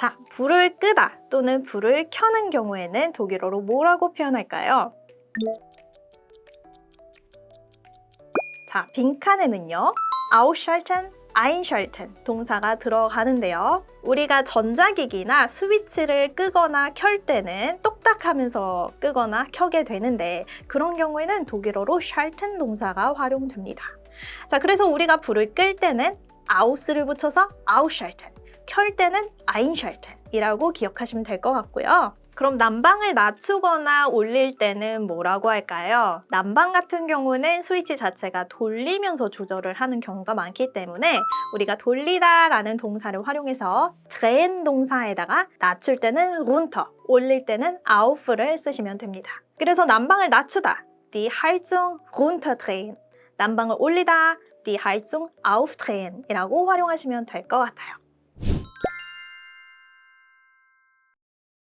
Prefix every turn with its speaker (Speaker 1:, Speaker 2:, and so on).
Speaker 1: 자, 불을 끄다 또는 불을 켜는 경우에는 독일어로 뭐라고 표현할까요? 자, 빈칸에는요. ausschalten, einschalten 동사가 들어가는데요. 우리가 전자기기나 스위치를 끄거나 켤 때는 똑딱하면서 끄거나 켜게 되는데 그런 경우에는 독일어로 schalten 동사가 활용됩니다. 자, 그래서 우리가 불을 끌 때는 aus를 붙여서 ausschalten, 켤 때는 einschalten이라고 기억하시면 될 것 같고요. 그럼 난방을 낮추거나 올릴 때는 뭐라고 할까요? 난방 같은 경우는 스위치 자체가 돌리면서 조절을 하는 경우가 많기 때문에 우리가 돌리다 라는 동사를 활용해서 drehen 동사에다가 낮출 때는 runter, 올릴 때는 auf를 쓰시면 됩니다. 그래서 난방을 낮추다, die Heizung runterdrehen, 난방을 올리다, die Heizung aufdrehen 이라고 활용하시면 될 것 같아요.